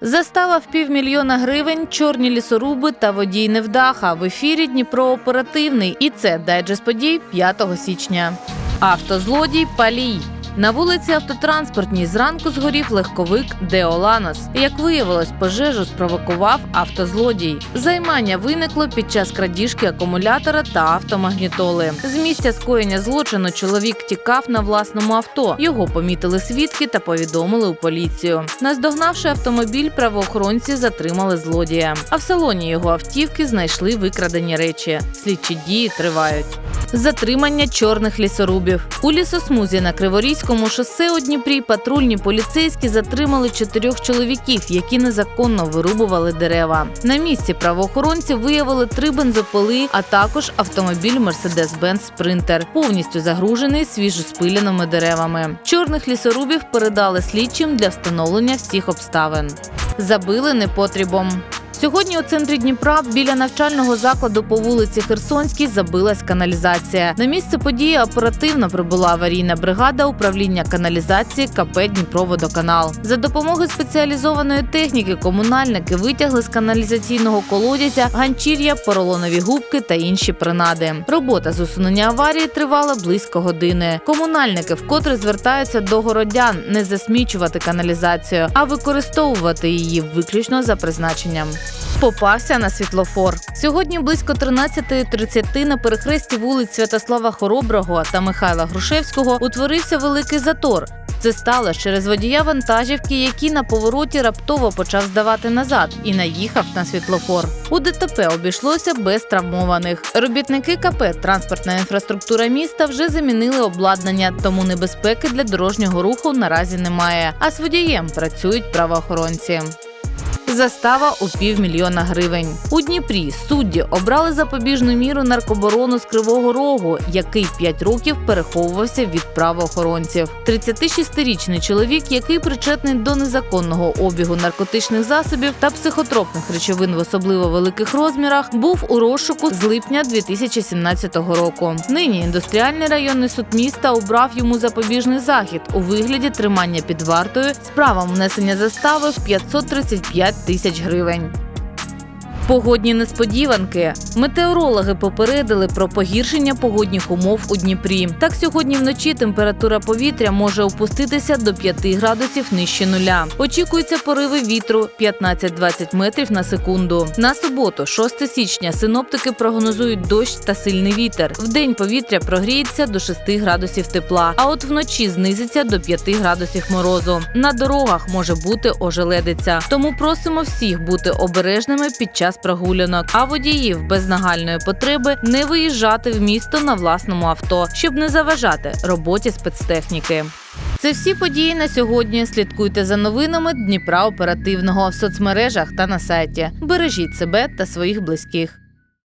Застава в півмільйона гривень, чорні лісоруби та водій невдаха. В ефірі Дніпро оперативний. І це дайджест подій 5 січня. Автозлодій палій. На вулиці автотранспортній зранку згорів легковик Деоланос. Як виявилось, пожежу спровокував автозлодій. Займання виникло під час крадіжки акумулятора та автомагнітоли. З місця скоєння злочину чоловік тікав на власному авто. Його помітили свідки та повідомили у поліцію. Наздогнавши автомобіль, правоохоронці затримали злодія. А в салоні його автівки знайшли викрадені речі. Слідчі дії тривають. Затримання чорних лісорубів у лісосмузі на Криворізькому шосе у Дніпрі патрульні поліцейські затримали чотирьох чоловіків, які незаконно вирубували дерева. На місці правоохоронці виявили три бензопили, а також автомобіль Mercedes-Benz Sprinter, повністю загружений свіжоспиленими деревами. Чорних лісорубів передали слідчим для встановлення всіх обставин. Забили непотрібом. Сьогодні у центрі Дніпра біля навчального закладу по вулиці Херсонській забилась каналізація. На місце події оперативно прибула аварійна бригада управління каналізації КП Дніпроводоканал. За допомогою спеціалізованої техніки комунальники витягли з каналізаційного колодязя ганчір'я, поролонові губки та інші принади. Робота з усунення аварії тривала близько години. Комунальники вкотре звертаються до городян не засмічувати каналізацію, а використовувати її виключно за призначенням. Попався на світлофор. Сьогодні близько 13.30 на перехресті вулиць Святослава Хороброго та Михайла Грушевського утворився великий затор. Це сталося через водія вантажівки, який на повороті раптово почав здавати назад і наїхав на світлофор. У ДТП обійшлося без травмованих. Робітники КП Транспортна інфраструктура міста вже замінили обладнання, тому небезпеки для дорожнього руху наразі немає. А з водієм працюють правоохоронці. Застава у півмільйона гривень. У Дніпрі судді обрали запобіжну міру наркоборону з Кривого Рогу, який 5 років переховувався від правоохоронців. 36-річний чоловік, який причетний до незаконного обігу наркотичних засобів та психотропних речовин в особливо великих розмірах, був у розшуку з липня 2017 року. Нині індустріальний районний суд міста обрав йому запобіжний захід у вигляді тримання під вартою з правом внесення застави в 535 тисяч гривень. Погодні несподіванки. Метеорологи попередили про погіршення погодних умов у Дніпрі. Так сьогодні вночі температура повітря може опуститися до 5 градусів нижче нуля. Очікуються пориви вітру 15-20 метрів на секунду. На суботу, 6 січня, синоптики прогнозують дощ та сильний вітер. Вдень повітря прогріється до 6 градусів тепла, а от вночі знизиться до 5 градусів морозу. На дорогах може бути ожеледиця. Тому просимо всіх бути обережними під час прогулянок, а водіїв без нагальної потреби не виїжджати в місто на власному авто, щоб не заважати роботі спецтехніки. Це всі події на сьогодні. Слідкуйте за новинами Дніпра оперативного в соцмережах та на сайті. Бережіть себе та своїх близьких.